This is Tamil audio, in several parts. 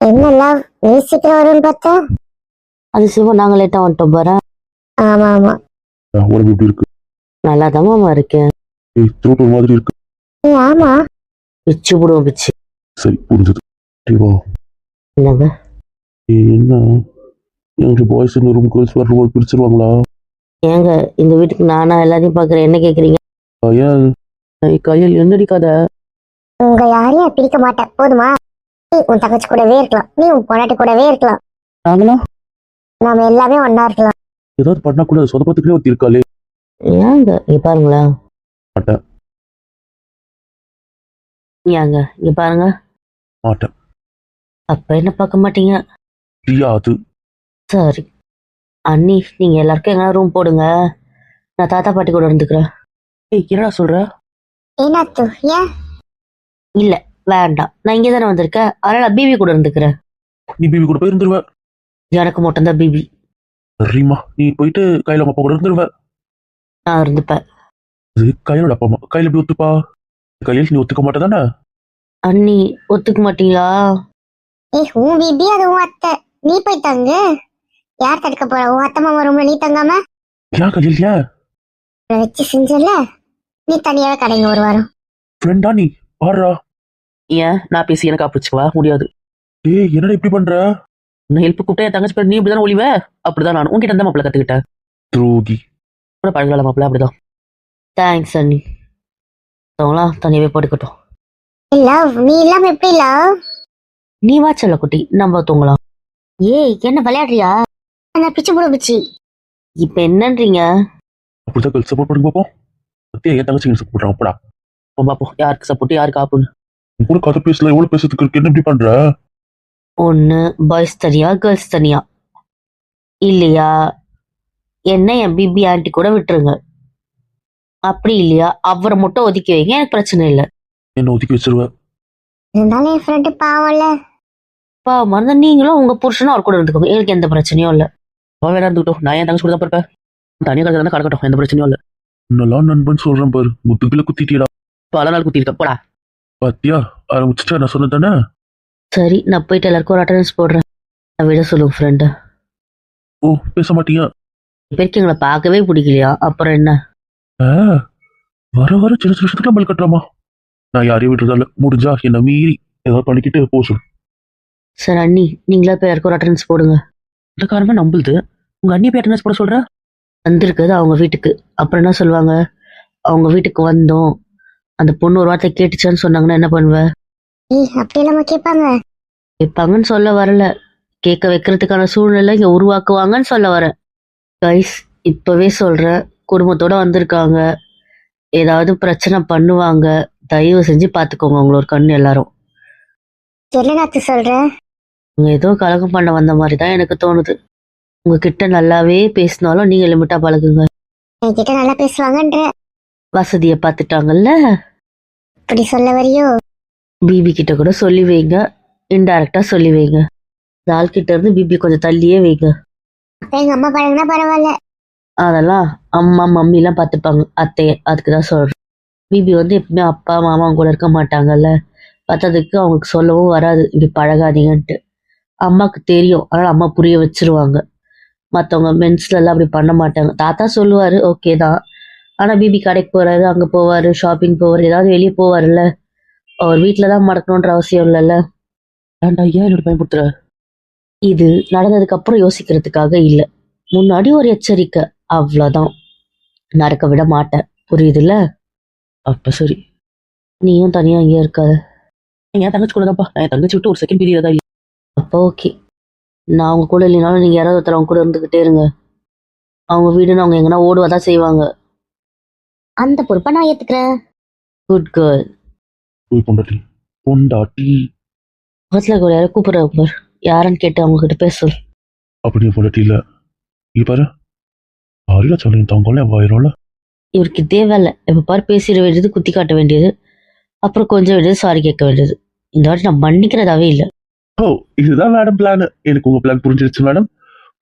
என்னெல்லாம் நீ சீக்கிரம் வரும்னு பார்த்தா? அது சிவம் நாங்க லேட்டா வந்துட்டோம் பாரு. ஆமா ஆமா உடம்பு எப்படி இருக்கு? நல்லா தான் இருக்கேன் ஏய் த்ரோட் ஒரு மாதிரி இருக்கு. ஏய், ஆமா. பிச்சு போடுவோம் பிச்சு. சரி புரிஞ்சது. என்னங்க? ஏய் என்ன? எங்களுக்கு பாய்ஸ் இந்த ரூம் கேர்ள்ஸ் வர ரூம் பிரிச்சிருவாங்களா? ஏங்க இந்த வீட்டுக்கு நானா எல்லாத்தையும் பாக்குறேன் என்ன கேக்குறீங்க? ஏன் ஏய், கையில் என்னடி கதை? உங்க யாரையும் பிரிக்க மாட்டேன். போதுமா? உன் தங்கச்சி கூடவே இருக்கலாம். நீ உன் பொண்டாட்டி கூடவே இருக்கலாம். நாங்களா நாம எல்லாமே ஒண்ணா இருக்கலாம். ஏதாவது பண்ணா கூட சொதப்பத்துக்குனே ஒருத்தி இருக்காளே. ஏங்க இங்க பாருங்களேன் மாட்டேன். ஏங்க இங்க பாருங்க. மாட்டேன். அப்ப என்ன பார்க்க மாட்டீங்க? தெரியாது சரி. அண்ணி நீங்க எல்லாருக்கும் எங்கன்னா ரூம் போடுங்க. நான் தாத்தா பாட்டி கூட இருந்துக்கிறேன். ஏய் என்னடா சொல்ற? ஏனாத்து ஏன்? இல்ல. வேண்டாம். நான் இங்கே தானே வந்திருக்கேன். அதனால நான் பிபி கூட இருந்துக்கிறேன் நீ பிபி கூட போய் இருந்துருவ. எனக்கு மட்டும் தான் பிபி. சரிம்மா நீ போயிட்டு கையில அப்பா கூட இருந்துருவ. நான் இருந்துப்பேன். அது கையிலோட அப்பா அம்மா. கையில எப்படி ஒத்துப்பா? கையில் நீ ஒத்துக்க மாட்டேதானே? அண்ணி ஒத்துக்க மாட்டீங்களா ஏய் உன் பிபி அது உன் அத்தை. நீ போய் தங்கு. யார் தடுக்க போற? உன் அத்தை மாமா ரூம்ல நீ தங்காம? ஏன் கையில் ஏன் வச்சு செஞ்சல நீ தனியாவே கடைங்க ஒரு வாரம். ஃப்ரெண்டா நீ? பாடுறா ஏன்? நான் பேசி எனக்கு ஆப்பிடிச்சுக்கவா முடியாது. ஏய் என்னடா இப்படி பண்ற? நான் ஹெல்ப் கூப்பிட்டே என் தங்கச்சி பேர் நீ இப்படிதான் ஒளிவ? அப்படிதான் நான் உங்ககிட்ட இருந்தா மாப்பிள்ள கத்துக்கிட்டேன். துரோகி. கூட பழகல மாப்பிள்ள அப்படிதான். தேங்க்ஸ் அண்ணி. அவங்களாம் தனியாவே படுக்கட்டும். லவ் நீ இல்லாம எப்படி லவ் நீ வா செல்ல குட்டி நம்ம தூங்கலாம். ஏய் என்ன விளையாடுறியா? நான் பிச்சு போட பிச்சு. இப்ப என்னன்றீங்க? அப்படிதான் சப்போர்ட் பண்ணி பார்ப்போம் சத்தியா என் தங்கச்சி சப்போர்ட் பண்றான் அப்படா அப்போ பாப்போம் யாருக்கு சப்போர்ட் யாருக்கு ஆப்புன்னு. கூட கதை பேசல எவ்வளவு பேசுறதுக்கு இருக்கு. என்ன இப்படி பண்ற? ஒன்று பாய்ஸ் தனியா கேர்ள்ஸ் தனியா? இல்லையா? என்ன என் பிபி ஆண்டி கூட விட்டுருங்க. அப்படி இல்லையா? அவரை மட்டும் ஒதுக்கி வைங்க எனக்கு பிரச்சனை இல்லை. என்ன ஒதுக்கி வச்சிருவ? இருந்தாலும் என் ஃப்ரெண்டு பாவம்ல. அப்பா மறந்த நீங்களும் உங்க புருஷனும் அவர் கூட இருந்துக்கோங்க. எனக்கு எந்த பிரச்சனையும் இல்லை. அவன் வேணா இருந்துக்கிட்டோம். நான் என் தங்கச்சி கூட தான் இருப்பேன் தனியாக கிடக்கிறதா கிடக்கட்டும் எந்த பிரச்சனையும் இல்லை. என்னெல்லாம் நண்பன் சொல்றேன் பாரு. முத்துக்குள்ள குத்திட்டியடா பல நாள் குத்திருக்கேன். போடா. பாத்தியா? ஆரம்பிச்சுட்டா நான் சொன்னது தானே சரி நான் போயிட்டு எல்லாருக்கும் ஒரு அட்டண்டன்ஸ் போடுறேன். நான் விட சொல்லுங்க ஃப்ரெண்டு ஓ பேச மாட்டீங்க பேருக்கு எங்களை பார்க்கவே பிடிக்கலையா? அப்புறம் என்ன? ஆ, வர வர சின்ன சின்ன விஷயத்துக்கு பல் கட்டுறாமா? நான் யாரையும் விட்டுறதால முடிஞ்சா என்ன மீறி ஏதாவது பண்ணிக்கிட்டு போ சொல்லு. சரி அண்ணி நீங்களா போய் யாருக்கும் ஒரு அட்டண்டன்ஸ் போடுங்க. இந்த காரணமே நம்புது உங்க அண்ணி போய் அட்டண்டன்ஸ் போட சொல்ற? வந்திருக்குது அவங்க வீட்டுக்கு. அப்புறம் என்ன சொல்லுவாங்க? அவங்க வீட்டுக்கு வந்தோம். அந்த பொண்ணு ஒரு வார்த்தை கேட்டுச்சான்னு சொன்னாங்கன்னா என்ன பண்ணுவ? ஏய் அப்படி இல்லாம கேட்பாங்க. கேட்பாங்கன்னு சொல்ல வரல. கேட்க வைக்கிறதுக்கான சூழ்நிலை இங்க உருவாக்குவாங்கன்னு சொல்ல வரேன் கைஸ் இப்பவே சொல்றேன் குடும்பத்தோட வந்திருக்காங்க. ஏதாவது பிரச்சனை பண்ணுவாங்க. தயவு செஞ்சு பாத்துக்கோங்க உங்களோட கண்ணு எல்லாரும். என்ன நாத்து சொல்ற? அவங்க ஏதோ கலகம் பண்ண வந்த மாதிரி தான் எனக்கு தோணுது. உங்ககிட்ட நல்லாவே பேசினாலும் நீங்க லிமிட்டா பழகுங்க. என்கிட்ட நல்லா பேசுவாங்கன்ற. வசதியை பார்த்துட்டாங்கல்ல? இப்படி சொல்ல வரியோ? பிபி கிட்ட கூட சொல்லி வைங்க. இன்டைரக்டா சொல்லி வைங்க. இந்த ஆள் கிட்ட இருந்து பிபி கொஞ்சம் தள்ளியே வைங்க. அப்ப எங்க அம்மா பழகுனா பரவாயில்ல அதெல்லாம் அம்மா மம்மி எல்லாம் பார்த்துப்பாங்க அத்தைய அதுக்கு தான் சொல்றேன். பிபி வந்து எப்பவுமே அப்பா மாமா கூட இருக்க மாட்டாங்கல்ல. பார்த்ததுக்கு அவங்களுக்கு சொல்லவும் வராது. இப்படி பழகாதீங்கன்ட்டு. அம்மாக்கு தெரியும். அதனால அம்மா புரிய வச்சிருவாங்க. மற்றவங்க மென்ஸ்ல எல்லாம் அப்படி பண்ண மாட்டாங்க. தாத்தா சொல்லுவாரு ஓகே தான். ஆனா பிபி கடைக்கு போறாரு அங்க போவாரு ஷாப்பிங் போவாரு ஏதாவது வெளியே போவாருல்ல. அவர் வீட்டில தான் மடக்கணுன்ற அவசியம் இல்லைல்ல. ஏன்டா ஏன் என்னோட பயன்படுத்துற இது நடந்ததுக்கு அப்புறம் யோசிக்கிறதுக்காக இல்ல. முன்னாடி ஒரு எச்சரிக்கை அவ்வளவுதான். நடக்க விட மாட்டேன். புரியுதுல்ல? அப்ப சரி. நீயும் தனியா இங்கே இருக்காத என் தங்கச்சி கூட தான்ப்பா என் தங்கச்சி விட்டு ஒரு செகண்ட் பீரியட் தான் இல்ல. அப்போ ஓகே நான் அவங்க கூட இல்லைனாலும் நீங்க யாராவது ஒருத்தர் அவங்க கூட இருந்துகிட்டே இருங்க. அவங்க வீடுன்னு அவங்க எங்கன்னா ஓடுவதான் செய்வாங்க. அந்த பொறுப்பை நான் ஏத்துக்கிறேன். குட் கேர்ள் போய் பொண்டாட்டி பொண்டாட்டி. பக்கத்துல இருக்கிற யாரும் கூப்பிடுறாங்க பார். யாருன்னு கேட்டு அவங்க கிட்ட பேச அப்படியே பொண்டாட்டி இல்ல. இங்க பாரு. அருளா சொல்லி தவங்கல ஆயிரும்ல இவருக்கு தேவையில்ல எப்ப பாரு பேசிட வேண்டியது குத்தி காட்ட வேண்டியது. அப்புறம் கொஞ்சம் வேண்டியது சாரி கேட்க வேண்டியது. இந்த வாட்டி நான் மன்னிக்கிறதாவே இல்லை. ஓ இதுதான் மேடம் பிளான் எனக்கு உங்க பிளான் புரிஞ்சிருச்சு மேடம்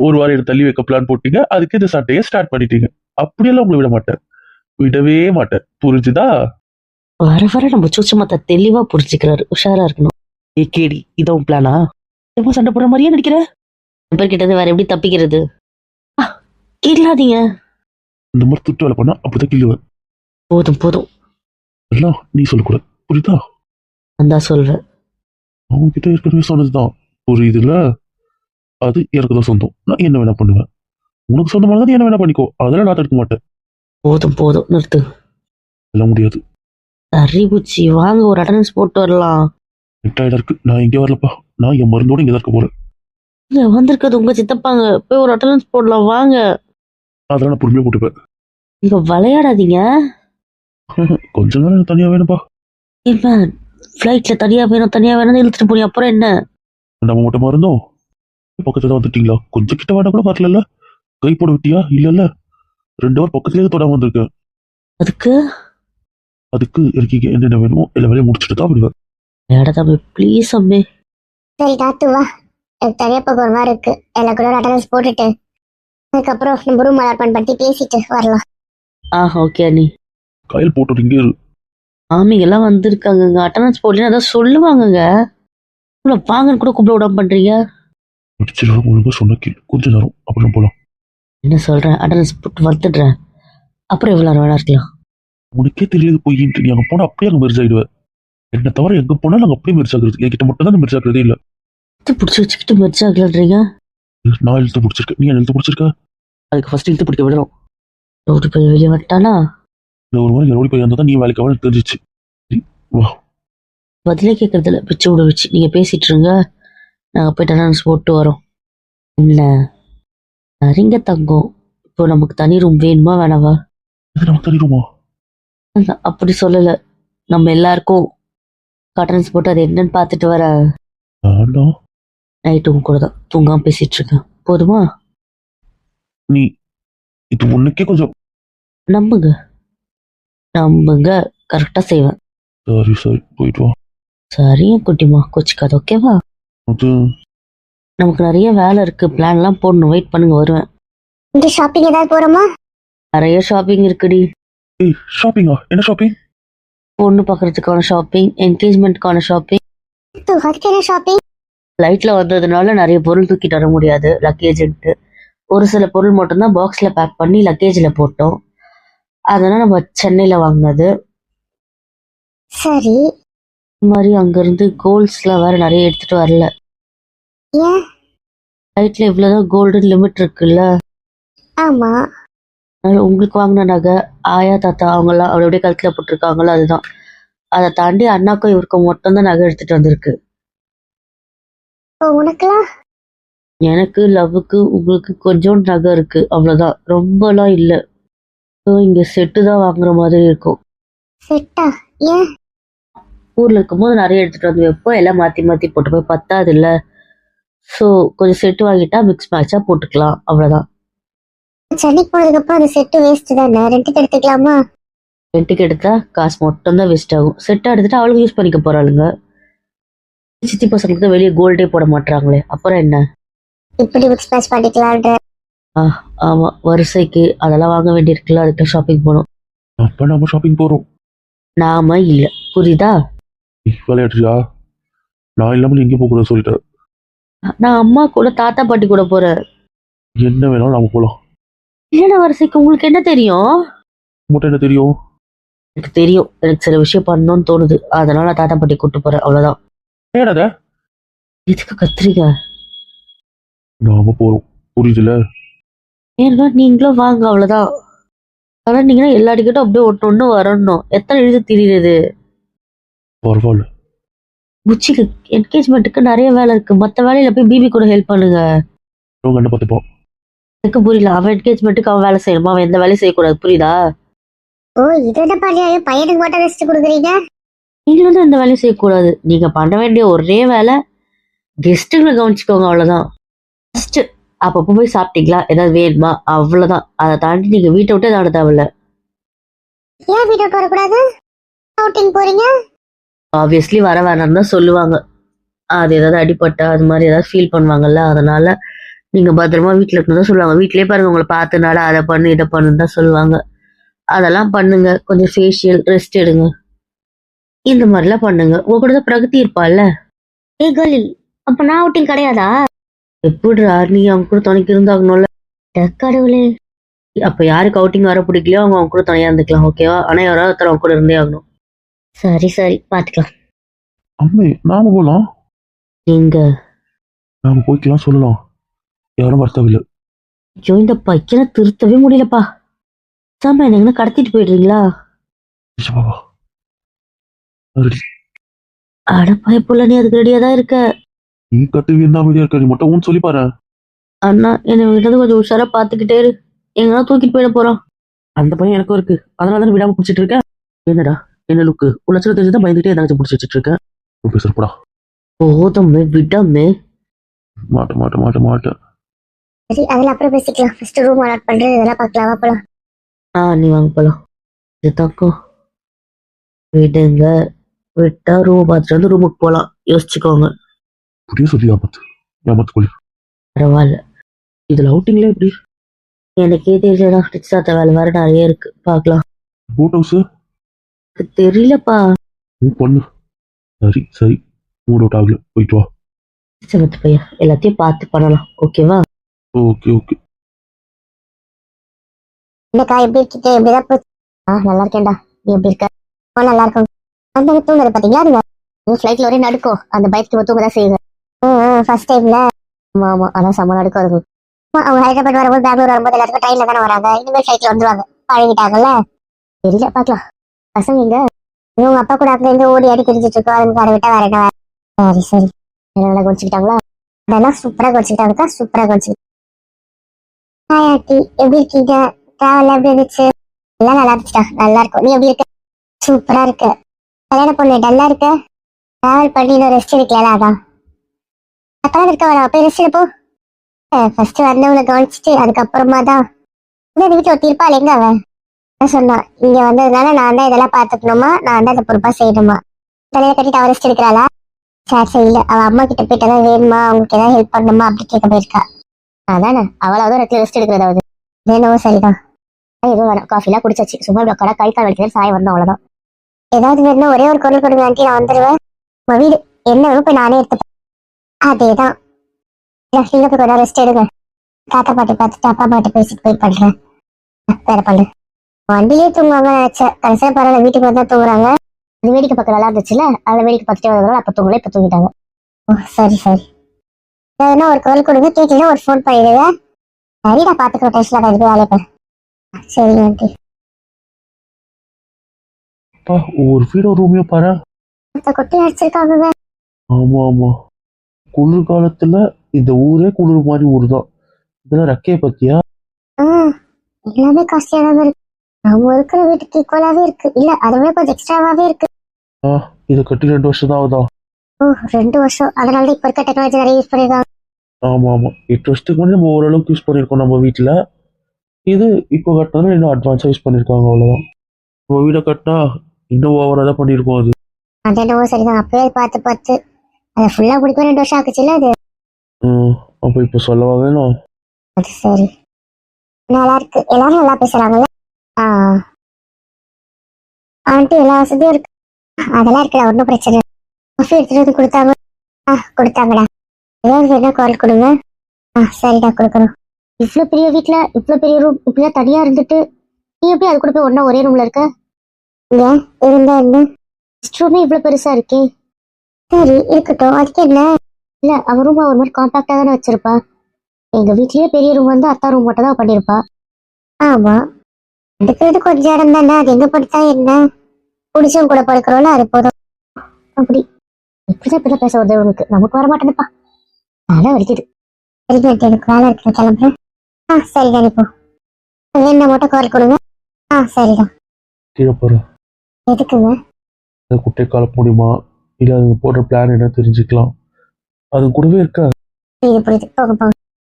ஒரு வாரம் எடுத்து தள்ளி வைக்க பிளான் போட்டீங்க. அதுக்கு இந்த சட்டையை ஸ்டார்ட் பண்ணிட்டீங்க. அப்படியெல்லாம் உங்களை விட மாட்டேன். விடவே மாட்டேன். புரிஞ்சுதா? வர வர நம்ம சூச்சமத்தை தெளிவா புரிஞ்சுக்கிறாரு. உஷாரா இருக்கணும். ஏ கேடி இதான் பிளானா எப்போ சண்டை போடுற மாதிரியே நடிக்கிற? பேர் கிட்ட இருந்து வேற எப்படி தப்பிக்கிறது? ஆ, கிள்ளாதீங்க இந்த மாதிரி துட்டு வேலை பண்ணா அப்படிதான் கிள்ளுவேன். போதும் போதும். எல்லாம் நீ சொல்லக்கூடாது. புரியுதா? நான் தான் சொல்றேன். அவங்க கிட்ட ஏற்கனவே சொன்னதுதான். புரியுதுல அது எனக்கு தான் சொந்தம். நான் என்ன வேணா பண்ணுவேன். உனக்கு சொந்தமான தான் நீ என்ன வேணா பண்ணிக்கோ. அதெல்லாம் நான் தடுக்க மாட்டேன். போதும் போதும் நிறுத்து. எல்லாம் முடியாது. பூச்சி வாங்க ஒரு அட்டண்டன்ஸ் போட்டு வரலாம். டயர்டா இருக்கு நான் எங்கே வரலப்பா. நான் என் மருந்தோட இங்கே இருக்க போறேன். இங்க வந்திருக்கிறது உங்க சித்தப்பாங்க. போய் ஒரு அட்டண்டன்ஸ் போடலாம் வாங்க. அதெல்லாம் நான் பொறுமையா போட்டுப்பேன். இங்க விளையாடாதீங்க. கொஞ்ச நேரம் எனக்கு தனியா வேணும்ப்பா. என்ன ஃப்ளைட்ல தனியா வேணும் தனியா வேணும்னு இழுத்துட்டு போனீங்க அப்புறம் என்ன? நம்ம மட்டும் மருந்தோம். பக்கத்துல தான் வந்துட்டீங்களா? கொஞ்சம் கிட்ட வேணா கூட வரல கை போட விட்டியா? இல்லல்ல? ரெண்டு வாரம் பக்கத்துலேயே தொடாம வந்திருக்கேன் அதுக்கு? அதுக்கு எனக்கு இங்க என்னென்ன வேணுமோ எல்லா வேலையும் முடிச்சுட்டு தான் விடுவேன் விளையாட தம்பி ப்ளீஸ் அம்மே. சரி தாத்து வா. எனக்கு தனியா போக ஒரு மாதிரி இருக்கு. எல்லா கூட அட்டண்டன்ஸ் போட்டுட்டு அதுக்கப்புறம் நம்ம ரூம் அலாட்மெண்ட் பத்தி பேசிட்டு வரலாம். ஆ ஓகே அண்ணி. கையில் போட்டு இங்கே இரு. ஆமிங்க எல்லாம் வந்திருக்காங்கங்க. அட்டண்டன்ஸ் போடலன்னு அதான் சொல்லுவாங்கங்க. இவ்வளோ வாங்கன்னு கூட கூப்பிட விடாம பண்றீங்க? முடிச்சிடும் ஒழுங்கா சொன்ன கீழ் கொஞ்ச நேரம் அப்புறம் போலாம். என்ன சொல்றேன்? அட்டண்டன்ஸ் போட்டு வந்துடுறேன் அப்புறம் எவ்வளோ நேரம் வேணா இருக்கலாம். உனக்கே தெரியாது போயின்ட்டு நீ அங்க போனா அப்படியே அங்க மெர்ஜ் ஆயிடுவேன். என்ன தவிர எங்க போனாலும் அங்க அப்படியே மெர்ஜ் ஆகுறது என்கிட்ட மட்டும் தான் மெர்ஜ் ஆகுறதே இல்ல. இழுத்து பிடிச்சி வச்சுக்கிட்டு மெர்ஜ் ஆகலன்றீங்க? நான் எழுத்து பிடிச்சிருக்கேன். நீ எழுத்து பிடிச்சிருக்க? அதுக்கு ஃபர்ஸ்ட் இழுத்து பிடிக்க விடணும். ரோட்டு போய் வெளியே வந்துட்டானா? இந்த ஒரு மாதிரி ஓடி போய் இருந்தா தான் நீ வேலைக்கு அவனுக்கு தெரிஞ்சிச்சு. பதிலே கேட்கறதில்ல பிச்சு விட வச்சு நீங்க பேசிட்டு இருங்க. நாங்க போய் அட்டண்டன்ஸ் போட்டு வரோம். என்ன? சரிங்க தங்கம். இப்போ நமக்கு தனி ரூம் வேணுமா வேணாவா? இது நமக்கு தெரியுமா நான் அப்படி சொல்லல. நம்ம எல்லாருக்கும் அட்டண்டன்ஸ் போட்டு அது என்னன்னு பார்த்துட்டு வர. வேண்டாம் நைட்டு உங்க கூட தான் தூங்காம பேசிட்டு இருக்கேன். போதுமா? நீ இது உனக்கே கொஞ்சம் நம்புங்க. நம்புங்க. கரெக்டா செய்வேன். சரி சரி போயிட்டு வா. சரியா குட்டிமா கொச்சிக்காது ஓகேவா அது நமக்கு நிறைய வேலை இருக்கு. பிளான்லாம் போடணும். வெயிட் பண்ணுங்க வருவேன். இந்த ஷாப்பிங் ஏதாவது போறோமா? நிறைய ஷாப்பிங் இருக்குடி. ஏய் ஷாப்பிங்கா என்ன ஷாப்பிங் பொண்ணு பார்க்கறதுக்கான ஷாப்பிங் என்கேஜ்மெண்ட்க்கான ஷாப்பிங் தூ, அதுக்கு என்ன ஷாப்பிங் ஃப்ளைட்ல வந்ததுனால நிறைய பொருள் தூக்கிட்டு வர முடியாது. லக்கேஜ்ன்ட்டு ஒரு சில பொருள் மட்டும்தான் பாக்ஸ்ல பேக் பண்ணி லக்கேஜில் போட்டோம். அதெல்லாம் நம்ம சென்னையில வாங்கினது. சரி. இந்த மாதிரி அங்கிருந்து கோல்ட்ஸ்லாம் வேற நிறைய எடுத்துட்டு வரல. ஏன்? ஃப்ளைட்ல இவ்வளவுதான் கோல்டன் லிமிட் இருக்குல்ல? ஆமா. அதனால உங்களுக்கு வாங்கின நகை ஆயா தாத்தா அவங்கெல்லாம் அப்படி அப்படியே கழுத்துல போட்டிருக்காங்களோ அதுதான். அதை தாண்டி அண்ணாக்கும் இவருக்கும் மட்டும்தான் நகை எடுத்துட்டு வந்திருக்கு. இப்போ உனக்குலாம் எனக்கு லவ்வுக்கு உங்களுக்கு கொஞ்சோண்டு நகை இருக்கு அவ்வளவுதான். ரொம்பலாம் இல்லை. ஸோ இங்க செட்டு தான் வாங்குற மாதிரி இருக்கும். செட்டா ஏன்? ஊர்ல இருக்கும்போது நிறைய எடுத்துட்டு வந்து வைப்போம். எல்லாம் மாத்தி மாத்தி போட்டு போய் பத்தாது இல்ல ஸோ கொஞ்சம் செட்டு வாங்கிட்டா மிக்ஸ் மேட்சா போட்டுக்கலாம். அவ்வளவுதான். சென்னைக்கு போனதுக்கு அப்புறம் அந்த செட்டு வேஸ்ட் தானே? ரெண்டுக்கு எடுத்துக்கலாமா? ரெண்டுக்கு எடுத்தா காசு மட்டும் தான் வேஸ்ட் ஆகும் செட்டா எடுத்துட்டு அவளுக்கு யூஸ் பண்ணிக்க போறாளுங்க. சித்தி பசங்களுக்கு தான் வெளியே கோல்டே போட மாட்டாங்களே அப்புறம் என்ன? இப்படி மிக்ஸ் மேட்ச் பண்ணிக்கலான்ற ஆமா. வரிசைக்கு அதெல்லாம் வாங்க வேண்டியிருக்குல்ல. அதுக்கு ஷாப்பிங் போகணும். அப்ப நாம ஷாப்பிங் போறோம். நாம இல்ல. புரியுதா? விளையாடுறியா? நான் இல்லாம நீ எங்கே போகக்கூடாது சொல்லிட்டேன் நான் அம்மா கூட தாத்தா பாட்டி கூட போறேன். என்ன வேணாலும் நாம போலாம். வரிசைக்கு உங்களுக்கு என்ன தெரியும்? மட்டும் என்ன தெரியும்? எனக்கு தெரியும். எனக்கு சில விஷயம் பண்ணணும்னு தோணுது. அதனால நான் தாத்தா பாட்டி கூட்டு போறேன். அவ்வளவுதான். ஏடாத எதுக்கு கத்துறீங்க நாம போறோம். புரியுதுல? ஏன்னா நீங்களும் வாங்க அவ்வளவுதான். ஆனா நீங்கன்னா எல்லா டிக்கெட்டும் அப்படியே ஒன்று ஒன்று வரணும். எத்தனை எழுதி தெரியுது பரவாயில்ல. புச்சிக்கு என்கேஜ்மெண்ட்டுக்கு நிறைய வேலை இருக்கு. மற்ற வேலையில போய் பிபி கூட ஹெல்ப் பண்ணுங்க. அவங்க என்ன பார்த்துப்போம் எனக்கு புரியல. அவன் என்கேஜ்மெண்ட்டுக்கு அவன் வேலை செய்யணுமா? அவன் எந்த வேலையும் செய்யக்கூடாது. புரியுதா? ஓ இது என்ன பண்ணியா பையனுக்கு மட்டும் ரெஸ்ட் கொடுக்குறீங்க? நீங்களும் தான் எந்த வேலையும் செய்யக்கூடாது. நீங்க பண்ண வேண்டிய ஒரே வேலை கெஸ்ட்டுங்களை கவனிச்சுக்கோங்க அவ்வளவுதான். ஃபர்ஸ்ட் அப்பப்போ போய் சாப்பிட்டீங்களா? ஏதாவது வேணுமா? அவ்வளவுதான். அதை தாண்டி நீங்க வீட்டை விட்டு தாண்ட தேவையில்ல. ஏன் வீட்டு வரக்கூடாது? அவுட்டிங் போறீங்க? ஆப்வியஸ்லி வர வேணாம்னு தான் சொல்லுவாங்க. அது ஏதாவது அடிபட்டா அது மாதிரி ஏதாவது ஃபீல் பண்ணுவாங்கல்ல அதனால நீங்க பத்திரமா வீட்டில் இருக்கணும் தான் சொல்லுவாங்க. வீட்லயே பாருங்க உங்களை பார்த்தனால அதை பண்ணு இதை பண்ணுன்னு தான் சொல்லுவாங்க. அதெல்லாம் பண்ணுங்க. கொஞ்சம் ஃபேஷியல் ரெஸ்ட் எடுங்க. இந்த மாதிரிலாம் பண்ணுங்க. உங்க கூட தான் பிரகதி இருப்பாள்ல? ஏ கோலி அப்ப நான் அவுட்டிங் கிடையாதா? எப்படிடா நீ அவங்க கூட துணைக்கு இருந்தாகணும்ல கடவுளே அப்ப யாருக்கு அவுட்டிங் வர பிடிக்கலையோ அவங்க அவங்க கூட துணையா இருந்துக்கலாம் ஓகேவா ஆனா யாராவது ஒருத்தர் அவங்க கூட இருந்தே ஆகணும். சரி சரி பாத்துக்கலாம். அம்மே நாம போலாம். எங்க? நாம போய்க்கலாம் சொல்லலாம். யாரும் வரத்தவில்லை. ஐயோ இந்த பையனை திருத்தவே முடியலப்பா. சாம என்ன கடத்திட்டு போயிடுறீங்களா? பாபா அட பயப்புள்ள நீ அதுக்கு ரெடியா தான் இருக்க. நீ கட்டு வீணா அமைதியா இருக்க. நீ மட்டும் சொல்லி பாரு. அண்ணா என்னை கொஞ்சம் உஷாரா பாத்துக்கிட்டே இரு. எங்கன்னா தூக்கிட்டு போயிட போறோம். அந்த பையன் எனக்கும் இருக்கு. அதனால தான் விடாம பிடிச்சிட்டு இருக்கேன் என்னடா? என்ன லுக்கு உள்ள தெரிஞ்சுதான் பயந்துட்டே ஏதாச்சும் பிடிச்சி வச்சிட்டு இருக்கேன் பேசுறப்படா போதுமே விடாமே. மாட்ட மாட்ட மாட்ட மாட்ட. சரி அதில் அப்புறம் பேசிக்கலாம். ஃபர்ஸ்ட் ரூம் அலாட் பண்றது இதெல்லாம் பார்க்கலாம். போலாம். ஆ நீ வாங்க போலாம். இதுதாக்கோ விடுங்க. விட்டா ரூம் பார்த்துட்டு வந்து ரூமுக்கு போலாம். யோசிச்சுக்கோங்க. புரிய சொல்லி ஆபத்து? ஏமாத்து கொள்ளி பரவாயில்ல. இதுல அவுட்டிங்ல எப்படி? எனக்கே தெரியலடா ரிச்சாத்த வேலை வேற நிறைய இருக்கு. பார்க்கலாம். போட் ஹவுஸ் எனக்கு தெரியலப்பா பண்ணு. சரி சரி. மூட் அவுட் ஆகல. போயிட்டு வா. சமத்து பையன். எல்லாத்தையும் பார்த்து பண்ணலாம். ஓகேவா ஓகே ஓகே என்னக்கா எப்படி இருக்கீங்க? எப்படிதான் போச்சு? ஆ நல்லா இருக்கேன்டா. நீ எப்படி இருக்க? ஆ நல்லா இருக்கும். அந்த தூங்குறது பாத்தீங்களா? நீங்க ஃபிளைட்ல ஒரே நடுக்கும் அந்த பைக் தூங்க தான் செய்யுங்க ம் ஃபர்ஸ்ட் டைம்ல ஆமா ஆமா. அதான் செம்ம நடுக்கம் இருக்கும். ஆமா, அவங்க ஹைதராபாத் வரும்போது பெங்களூர் வரும்போது எல்லாத்துக்கும் ட்ரெயின்ல தானே வராங்க. இனிமேல் ஃபிளைட்ல வந்துருவாங்க. பழகிட்டாங்கல்ல? தெரியல பார்க்கலாம். பசங்க எங்க உங்க அப்பா கூட அங்க எங்க ஓடி ஆடி பிரிஞ்சிட்டு இருக்கோம். அதுக்கு அதை விட்டா வேற என்ன சரி சரி. எல்லாம் நல்லா குடிச்சுக்கிட்டாங்களா அதெல்லாம் சூப்பரா குடிச்சுக்கிட்டாங்கக்கா சூப்பரா குடிச்சுக்கிட்டாங்க ஹாய் ஆட்டி எப்படி இருக்கீங்க? டிராவல் எப்படி இருந்துச்சு? எல்லாம் நல்லா இருந்துச்சுடா. நல்லா இருக்கும். நீ எப்படி இருக்க? சூப்பரா இருக்க. கல்யாண பொண்ணு டல்லா இருக்க? டிராவல் பண்ணி இன்னும் ரெஸ்ட் எடுக்கல அதான் அப்பதான் இருக்க வர போய் ரெஸ்ட் எடுப்போம் ஃபர்ஸ்ட் வந்தவங்களை கவனிச்சிட்டு அதுக்கப்புறமா தான். இந்த வீட்டுல ஒருத்தி இருப்பாள் எங்க அவன்? சொன்னா இங்க வந்ததுனால நான் தான் இதெல்லாம் பாத்துக்கணுமா நான் தான் அதை பொறுப்பா செய்யணுமா? தலையில கட்டிட்டு அவ ரெஸ்ட் எடுக்கிறாளா சரி சரி இல்ல அவ அம்மா கிட்ட போயிட்டு ஏதாவது வேணுமா? அவங்களுக்கு ஏதாவது ஹெல்ப் பண்ணணுமா? அப்படி கேட்க போயிருக்கா. அதானே? அவளாவது ஒரு இடத்துல ரெஸ்ட் எடுக்கிறதாவது வேணும் சரிதான். எதுவும் வேணாம். காஃபிலாம் குடிச்சாச்சு. சும்மா இப்படி கை கால் வலிக்கிறது சாய் வந்தோம் அவ்வளோதான் ஏதாவது வேணும் ஒரே ஒரு குரல் கொடுங்க ஆண்டி நான் வந்துடுவேன் உங்க வீடு என்ன வேணும் போய் நானே எடுத்துப்பேன் அதேதான். தான் நீங்க கொஞ்சம் ரெஸ்ட் எடுங்க. தாத்தா பாட்டி பார்த்துட்டு அப்பா பாட்டி பேசிட்டு போய் பண்ணுறேன் வேற பண்ணு வண்டிலேயே தூங்குவாங்க நினைச்சேன் கடைசியா பரவாயில்ல வீட்டுக்கு வந்தா தூங்குறாங்க. அது வேடிக்கை பக்கம் நல்லா இருந்துச்சுல அதை வேடிக்கை பார்த்துட்டே வந்ததால அப்ப தூங்கல இப்ப தூங்கிட்டாங்க. ஓ சரி சரி. ஏதாவது ஒரு குரல் கொடுங்க கேட்டீங்கன்னா ஒரு ஃபோன் பண்ணிடுங்க. சரிடா பாத்துக்கிறேன் டென்ஷன் ஆகாது வேலையை பாரு. சரி ஆண்டி. அப்பா ஒரு வீடு ரூமையும் பாரு. கொட்டி அடிச்சிருக்காங்க ஆமா ஆமா. குளிர் காலத்துல இந்த ஊரே குளிர் மாதிரி ஊர் தான் இதெல்லாம் ரெக்கைய பத்தியா எல்லாமே காஸ்ட்லியா தான் இருக்கு. நம்ம இருக்கிற வீட்டுக்கு ஈக்குவலாவே இருக்கு. இல்ல அதுவே கொஞ்சம் எக்ஸ்ட்ராவாவே இருக்கு. ஆ இதை கட்டி ரெண்டு வருஷம் தான் ஆகுதா? ஓ ரெண்டு வருஷம். அதனால தான் இப்ப இருக்க டெக்னாலஜி நிறைய யூஸ் பண்ணிருக்காங்க. ஆமா ஆமா. எட்டு வருஷத்துக்கு முன்னாடி நம்ம ஓரளவுக்கு யூஸ் பண்ணியிருக்கோம் நம்ம வீட்டில் இது இப்போ கட்டினாலும் இன்னும் அட்வான்ஸாக யூஸ் பண்ணியிருக்காங்க அவ்வளோதான் நம்ம வீடை கட்டினா இன்னும் ஓவராக தான் பண்ணியிருக்கோம் அது. அது என்னவோ சரிதான். அப்பவே பார்த்து பார்த்து. அதை ஃபுல்லா குடிக்க ரெண்டு வருஷம் ஆக்குச்சுல அது? ம் அப்போ இப்போ சொல்லவா வேணும்? அது சரி. நல்லா இருக்கு. எல்லாரும் நல்லா பேசுறாங்கல்ல? ஆ. ஆண்டி எல்லா வசதியும் இருக்கு. அதெல்லாம் இருக்குடா ஒன்றும் பிரச்சனை காஃபி எடுத்துட்டு வந்து கொடுத்தாங்க ஆ கொடுத்தாங்கடா. ஏதாவது என்ன கால் கொடுங்க? ஆ சரிடா கொடுக்குறோம் இவ்வளோ பெரிய வீட்டில் இவ்வளோ பெரிய ரூம் இப்படிலாம் தனியாக இருந்துட்டு நீ எப்படி அது கூட போய் ஒன்றா ஒரே ரூமில் இருக்க? ஏன் இருந்தா என்ன? ரூமே இவ்வளோ பெருசாக இருக்கே. சரி இருக்கட்டும். அதுக்கு என்ன? இல்லை அவன் ரூம் ஒரு மாதிரி காம்பாக்டாக தானே வச்சிருப்பா. எங்க வீட்லயே பெரிய ரூம் வந்து அத்தா ரூம் மட்டும் தான் பண்ணிருப்பா. ஆமா. இருக்கிறது கொஞ்சம் இடம் தானே? அது எங்க படுத்தா என்ன? குடிச்சவங்க கூட படுக்கிறோம்ல அது போதும். அப்படி. இப்படிதான் இப்படிதான் பேச வருது உனக்கு நமக்கு வர மாட்டேன்ப்பா தலை வலிக்குது சரி ஆண்டி, எனக்கு வேலை இருக்கு. கிளம்புறேன் ஆ சரிடா இப்போ வேணா மட்டும் கால் கொடுங்க. ஆ சரிடா. கீழே போகிறேன் எதுக்குங்க? அதை குட்டை கால முடியுமா? இல்லை அதுங்க போடுற பிளான் என்ன தெரிஞ்சுக்கலாம். அது கூடவே இருக்கா புரியுது புரியுது. போக போக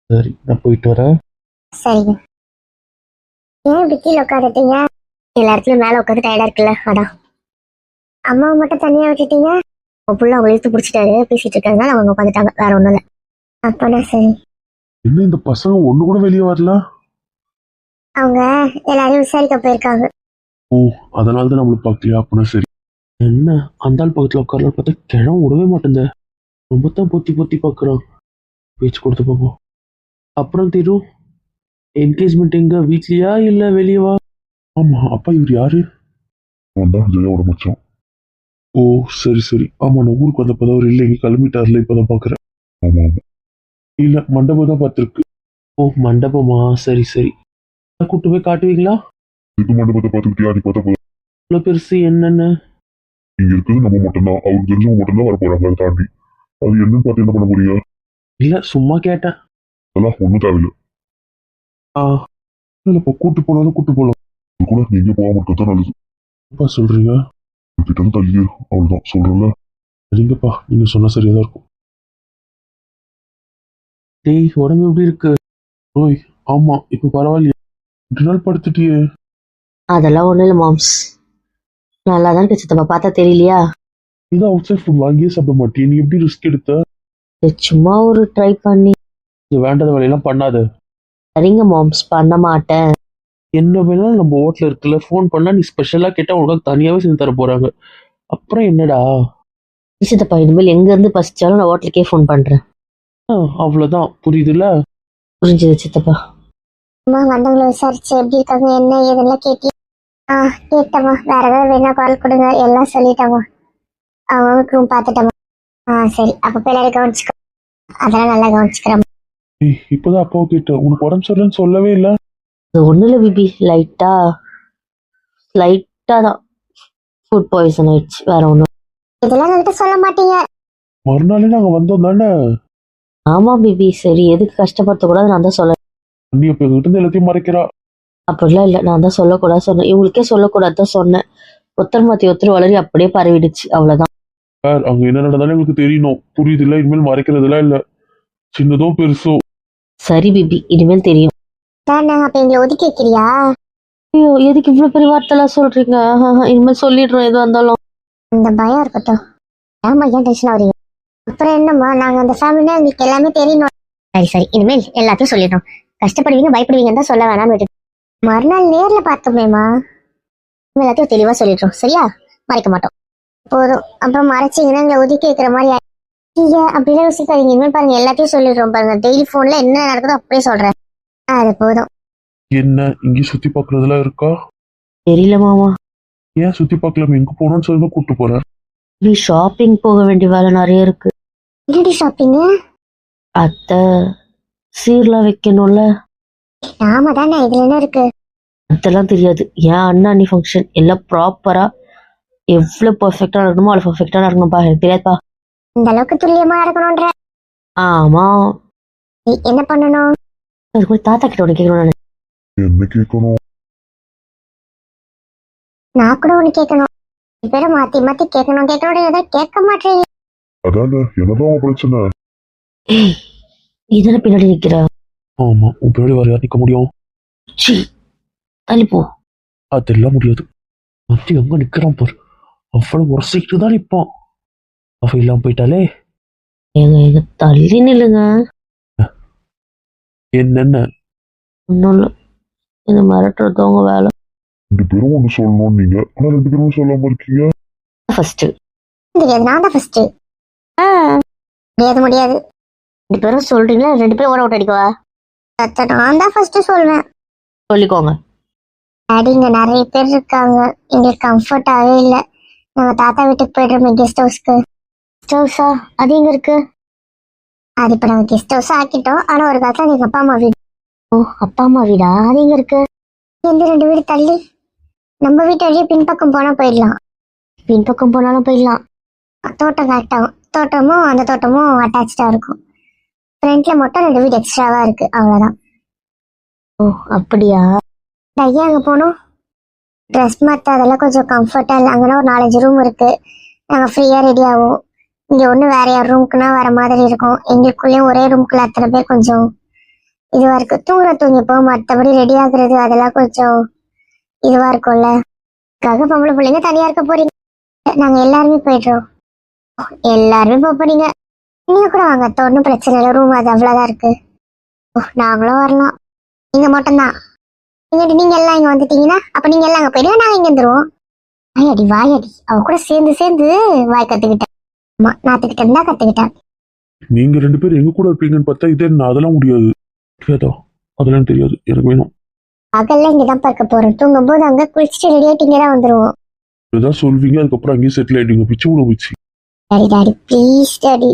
சரி நான் போயிட்டு வரேன். சரிங்க. ஏன் இப்படி கீழே உட்காந்துட்டீங்க எல்லா இடத்துலயும் மேல உட்காந்து டயர்டா இருக்குல்ல அதான். அம்மாவை மட்டும் தனியா விட்டுட்டீங்க? உங்க புள்ள அவங்க இழுத்து பிடிச்சிட்டாரு பேசிட்டு இருக்கிறதுனால அவங்க உட்காந்துட்டாங்க வேற ஒண்ணும் இல்ல. அப்பனா சரி. இன்னும் இந்த பசங்க ஒன்று கூட வெளியே வரல? அவங்க எல்லாரையும் விசாரிக்க போயிருக்காங்க. ஓ அதனால தான் நம்மளுக்கு பார்க்கலையா? அப்படின்னா சரி. என்ன அந்த ஆள் பக்கத்தில் உட்காரலாம் பார்த்தா கிழம் விடவே மாட்டேங்குது ரொம்ப தான் பொத்தி பொத்தி பார்க்குறான். பேச்சு கொடுத்து பார்ப்போம். அப்புறம் திரு என்கேஜ்மெண்ட் எங்க? வீட்லயா இல்ல வெளியவா ஆமா அப்பா இவர் யாரு? அவன்தான் ஜெயாவோட மச்சான். ஓ சரி சரி. ஆமா நான் ஊருக்கு வந்தப்பதான் அவர் இல்லை. எங்க கிளம்பிட்டார்ல இப்பதான் பாக்குறேன். ஆமா ஆமா. இல்ல மண்டபம் தான் பார்த்துருக்கு. ஓ மண்டபமா? சரி சரி. கூட்டு போய் காட்டுவீங்களா? இது மண்டபத்தை பார்த்துக்கிட்டியா? நீ பார்த்தா போதும். இவ்வளோ பெருசு என்னென்ன? இங்க இருக்கிறது நம்ம மட்டும்தான். அவருக்கு தெரிஞ்சவங்க மட்டும்தான் வர போறாங்க அதை தாண்டி. அது என்னன்னு பார்த்து என்ன பண்ண போறீங்க? இல்ல சும்மா கேட்டேன். அதெல்லாம் ஒன்றும் தேவையில்லை. இல்லப்பா கூட்டு போனாலும் கூட்டு போகலாம் இது கூட நீங்க போகாம இருக்கிறது தான் நல்லது. அப்பா சொல்றீங்க? கிட்ட இருந்து தள்ளியே அவ்வளவுதான். சொல்றேன்ல? சரிங்கப்பா நீங்க சொன்னா சரியா தான் இருக்கும். டேய் உடம்பு எப்படி இருக்கு? ஓய் ஆமா இப்ப பரவாயில்லையா. ரெண்டு நாள் படுத்துட்டியே. அதெல்லாம் ஒன்றும் இல்லை மாம்ஸ். நல்லா தான் இருக்கு சித்தப்பா பார்த்தா தெரியலையா? இது அவுட் சைட் ஃபுட் வாங்கியே சாப்பிட மாட்டியே. நீ எப்படி ரிஸ்க் எடுத்த? இது சும்மா ஒரு ட்ரை பண்ணி. இந்த வேண்டாத வேலையெல்லாம் பண்ணாத. சரிங்க மாம்ஸ் பண்ண மாட்டேன். என்ன வேணாலும் நம்ம ஹோட்டல் இருக்குல்ல ஃபோன் பண்ணா நீ ஸ்பெஷலா கேட்டா உனக்கு தனியாவே செஞ்சு தர போறாங்க. அப்புறம் என்னடா? சித்தப்பா இனிமேல் எங்கேருந்து பசிச்சாலும் நான் ஹோட்டலுக்கே ஃபோன் பண்ணுறேன் ஆ, அவ்வளவுதான். புரியுதுல்ல? புரிஞ்சுது சித்தப்பா. அம்மா வந்தவங்களை விசாரிச்சு எப்படி இருக்காங்க என்ன ஏதெல்லாம் கேட்டி ஆ கேட்டம்மா. வேற ஏதாவது வேணா குரல் கொடுங்க. எல்லாம் சொல்லிட்டோம்மா. அவங்களுக்கு ரூம் பார்த்துட்டோம்மா. ஆ சரி. அப்போ போய் எல்லாரும் கவனிச்சுக்கோ. அதெல்லாம் நல்லா கவனிச்சுக்கிறோம் ஏய், இப்பதான் அப்பாவை கேட்டேன் உனக்கு உடம்பு சரியில்லைன்னு சொல்லவே இல்லை. அது ஒன்றும் இல்லை பிபி லைட்டாக லைட்டாக தான். ஃபுட் பாய்சன் ஆயிடுச்சு வேற ஒன்றும் இதெல்லாம் என்கிட்ட சொல்ல மாட்டீங்க. மறுநாளே நாங்க வந்தோம் தானே? ஆமாம் பிபி சரி எதுக்கு கஷ்டப்படுத்தக்கூடாது நான் தான் சொல்ல நீ இப்ப எங்ககிட்ட இருந்து எல்லாத்தையும் மறைக்கிறா? அப்படிலாம் இல்லை நான் தான் சொல்லக்கூடாது சொன்னேன். இவங்களுக்கே சொல்லக்கூடாது தான் சொன்னேன். ஒருத்தர் மாற்றி ஒருத்தர் வளரி அப்படியே பரவிடுச்சு அவ்வளோதான் சார் அங்க என்ன நடந்தாலும் எங்களுக்கு தெரியணும். புரியுது இல்ல இனிமேல் மறைக்கிறதுலாம் இல்ல. சின்னதோ பெருசோ சரி பிபி. இனிமேல் தெரியும். தானே அப்போ எங்களை ஒதுக்கி வைக்கிறியா? ஐயோ எதுக்கு இவ்வளோ பெரிய வார்த்தைலாம் சொல்கிறீங்க இனிமேல் சொல்லிடுறோம் எதுவாக இருந்தாலும். இந்த பயம் இருக்கட்டும். ஆமா ஏன் டென்ஷன் ஆகுறீங்க? அப்புறம் என்னம்மா நாங்க அந்த ஃபேமிலினா எங்களுக்கு எல்லாமே தெரியணும். சரி சரி. இனிமேல் எல்லாத்தையும் சொல்லிடுறோம். கஷ்டப்படுவீங்க பயப்படுவீங்கன்னு தான் சொல்ல வேணாம்னு விட்டு மறுநாள் நேர்ல பார்த்தோமேமா எல்லாத்தையும் தெளிவா சொல்லிடுறோம். சரியா? மறைக்க மாட்டோம். போதும். அப்புறம் மறைச்சிங்கன்னா எங்களை ஒதுக்கி வைக்கிற மாதிரி ஐயா அப்படிலாம் யோசிக்காதீங்க. இனிமேல் பாருங்க எல்லாத்தையும் சொல்லிடுறோம் பாருங்க. டெய்லி போன்ல என்ன நடக்குதோ அப்படியே சொல்றேன். அது போதும். என்ன? இங்கேயும் சுத்தி பார்க்கறதுலாம் இருக்கா? தெரியல மாமா. ஏன் சுத்தி பார்க்கலாம் எங்க போகணும்னு சொல்லி கூட்டு போறேன். நீ ஷாப்பிங் போக வேண்டிய வேலை நிறைய இருக்கு. என்னடி ஷாப்பிங்கு அத்தை சீர்லாம் வைக்கணும்ல. ஆமா தானே இதுல என்ன இருக்கு? அதெல்லாம் தெரியாது. ஏன் அண்ணா அண்ணி ஃபங்க்ஷன் எல்லாம் ப்ராப்பரா எவ்வளோ பர்ஃபெக்டாக நடக்கணுமோ அவ்வளோ பர்ஃபெக்டாக நடக்கணும்ப்பா எனக்கு தெரியாதுப்பா. இந்த அளவுக்கு துல்லியமா நடக்கணும்ன்ற. ஆமாம் நீ என்ன பண்ணணும்? அது கூட தாத்தா கிட்ட ஒன்று கேட்கணும் என்ன கேட்கணும் நான் கூட ஒண்ணு கேட்கணும் பேரும் மாத்தி மாத்தி கேட்கணும் கேட்கணும் ஏதோ கேட்க மாட்டேங்க அதான என்னதான் பிரச்சனை? ஏய் இதெல்லாம் பின்னாடி நிற்கிற ஆமா உன் பின்னாடி வர யார் நிக்க முடியும்? சி தள்ளி போ. அதெல்லாம் முடியாது. மத்தி எங்க நிக்கிறான் பாரு. அவ்வளவு உரசிக்கிட்டு தான் நிப்பான். அவ இல்லாம போயிட்டாலே? ஏங்க எங்க தள்ளி நில்லுங்க. என்னென்ன? ஒன்றும் இல்லை. இது மிரட்டுறதவங்க வேலை. ரெண்டு பேரும் ஒண்ணு சொல்லணும் நீங்க. ஆனா ரெண்டு பேரும் சொல்லாம இருக்கீங்க. ஃபர்ஸ்ட் முடியாது நான் தான் ஃபர்ஸ்ட் முடியாது முடியாது. ரெண்டு பேரும் சொல்றீங்களா? ரெண்டு பேரும் ஓட ஓட்ட அடிக்கவா? அத்தை, நான் தான் ஃபர்ஸ்ட் சொல்வேன். சொல்லிக்கோங்க. டாடி இங்க நிறைய பேர் இருக்காங்க. எங்களுக்கு கம்ஃபர்டாவே இல்ல. நாங்க தாத்தா வீட்டுக்கு போயிடுறோம் கெஸ்ட் ஹவுஸ்க்கு ஹவுஸா அது எங்க இருக்கு? அது இப்ப நாங்க கெஸ்ட் ஹவுஸ் ஆக்கிட்டோம். ஆனா ஒரு காலத்துல அது எங்க அப்பா அம்மா வீடு. ஓ அப்பா அம்மா வீடா? அது எங்க இருக்கு? எந்த ரெண்டு வீடு தள்ளி? நம்ம வீட்டு வழியே பின்பக்கம் போனா போயிடலாம். பின்பக்கம் போனாலும் போயிடலாம். தோட்டம் கரெக்டாகும் தோட்டமும் அந்த தோட்டமும் அட்டாச்சா இருக்கும். ஃப்ரண்ட்ல மட்டும் ரெண்டு வீடு எக்ஸ்ட்ராவா இருக்கு. அவ்வளவுதான். ஓ அப்படியா? ஐயா அங்கே போனோம்? ட்ரெஸ் மாற்ற அதெல்லாம் கொஞ்சம் கம்ஃபர்ட்டாக இல்லை. அங்கேனா ஒரு நாலஞ்சு ரூம் இருக்கு. நாங்கள் ஃப்ரீயாக ரெடி ஆகும் இங்கே ஒன்று வேற யார் ரூம்க்குனா வர மாதிரி இருக்கும். எங்களுக்குள்ளேயும் ஒரே ரூம்க்குள்ள அத்தனை பேர் கொஞ்சம் இதுவாக இருக்கு. தூங்குற தூங்கிப்போம். மற்றபடி ரெடி ஆகுறது அதெல்லாம் கொஞ்சம் இதுவாக இருக்கும்ல. அதுக்காக பொம்பளை பிள்ளைங்க தனியாக இருக்க போறீங்க. நாங்கள் எல்லாருமே போயிடுறோம். எல்லாருமே போக போறீங்க. நீங்கள் கூட வாங்க. ஒன்றும் பிரச்சனை இல்லை. ரூம் அது அவ்வளோதான் இருக்கு. ஓ நாங்களும் வரலாம். நீங்கள் மட்டும்தான். நீங்க நீங்க எல்லாம் இங்க வந்துட்டீங்கன்னா அப்ப நீங்க எல்லாம் அங்கே போயிடுங்க. நாங்கள் இங்கே வந்துருவோம் வாயடி வாயடி. அவ கூட சேர்ந்து சேர்ந்து வாய் கத்துக்கிட்டேன். ஆமா இருந்தா கத்துக்கிட்டேன்? நீங்க ரெண்டு பேரும் எங்க கூட இருப்பீங்கன்னு பார்த்தா இதே நான் அதெல்லாம் முடியாது. தெரியாதா அதெல்லாம் தெரியாது. எனக்கு வேணும். பகல்ல இங்கதான் பார்க்க போறோம். தூங்கும் போது அங்க குளிச்சுட்டு ரெடி ஆயிட்டு இங்கதான் வந்துருவோம். ஏதாவது சொல்வீங்க? அதுக்கப்புறம் அங்கேயே செட்டில் ஆயிட்டீங்க பிச்சு விட வச்சு டாடி டாடி. Please daddy.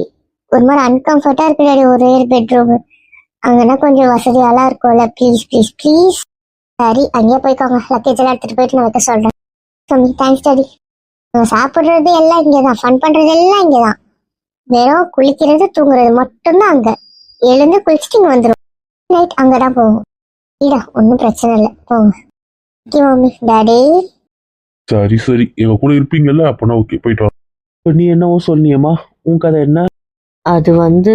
ஒரு மாதிரி அன்கம்ஃபர்டா இருக்கு டாடி. ஒரே பெட்ரூம் அங்கன்னா கொஞ்சம் வசதியாலாம் இருக்கும்ல. ப்ளீஸ் ப்ளீஸ் ப்ளீஸ் சரி அங்கேயே போய்க்கோங்க. லக்கேஜ் எல்லாம் எடுத்துட்டு போயிட்டு நான் வைக்க சொல்றேன். Mummy thanks daddy. சாப்பிடுறது எல்லாம் இங்கதான். ஃபன் பண்றது எல்லாம் இங்கதான். வெறும் குளிக்கிறது தூங்குறது மட்டும்தான் அங்க. எழுந்து குளிச்சுட்டு இங்க வந்துடும் நைட் அங்கதான் போகும் இல்ல ஒன்றும் பிரச்சனை இல்லை. போங்க. ஓகே மம்மி டாடி சரி சரி. எங்க கூட இருப்பீங்கல்ல அப்பனா ஓகே போயிட்டு இப்ப நீ என்னவோ சொன்னியம்மா உன் கதை என்ன? அது வந்து